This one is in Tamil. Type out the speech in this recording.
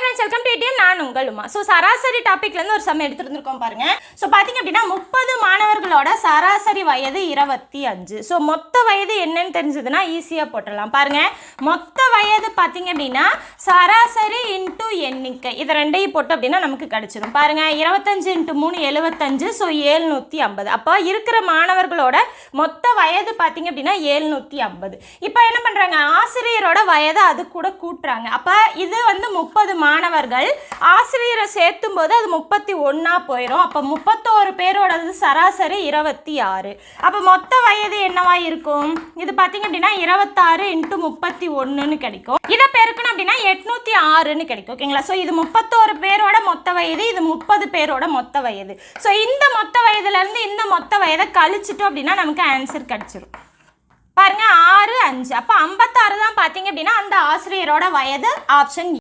ஃப்ரெண்ட்ஸ் வெல்கம் டு ஏடிஎம் நான் உங்களுமா? ஸோ சராசரி டாப்பிக்லேருந்து ஒரு சமயம் எடுத்துருந்துருக்கோம் பாருங்க. ஸோ பார்த்தீங்க அப்படின்னா முப்பது மாணவர்களோட சராசரி வயது இருபத்தி அஞ்சு. ஸோ மொத்த வயது என்னன்னு தெரிஞ்சதுன்னா ஈஸியாக போட்டுடலாம். பாருங்க. மொத்த வயது பார்த்தீங்க அப்படின்னா சராசரி இன்ட்டு எண்ணிக்கை. இதை ரெண்டையும் போட்டு அப்படின்னா நமக்கு கிடச்சிரும். பாருங்க. இருபத்தஞ்சு இன்ட்டு மூணு எழுபத்தஞ்சு. ஸோ ஏழ்நூற்றி ஐம்பது. அப்போ இருக்கிற மாணவர்களோட மொத்த வயது பார்த்தீங்க அப்படின்னா ஏழ்நூற்றி ஐம்பது. இப்போ என்ன பண்ணுறாங்க ஆசிரியரோட வயதை அது கூட கூட்டுறாங்க. அப்போ இது வந்து முப்பது மா மாணவர்கள் ஆசிரியரை சேர்த்தும் போது அது முப்பத்தி ஒன்றா போயிடும் அப்போ முப்பத்தோரு பேரோடது சராசரி இருபத்தி ஆறு. அப்போ மொத்த வயது என்னவா இருக்கும்? இது பார்த்தீங்க அப்படின்னா இருபத்தாறு இன்ட்டு முப்பத்தி ஒன்றுன்னு கிடைக்கும். இதை பெருக்கணும் அப்படின்னா எட்நூற்றி ஆறுன்னு கிடைக்கும். ஓகேங்களா ஸோ இது முப்பத்தோரு பேரோட மொத்த வயது இது முப்பது பேரோட மொத்த வயது. ஸோ இந்த மொத்த வயதுலேருந்து இந்த மொத்த வயதை கழிச்சிட்டோம் அப்படின்னா நமக்கு ஆன்சர் கிடைச்சிரும். பாருங்க ஆறு அஞ்சு. அப்போ ஐம்பத்தாறு தான் பார்த்தீங்க அப்படின்னா அந்த ஆசிரியரோட வயது ஆப்ஷன்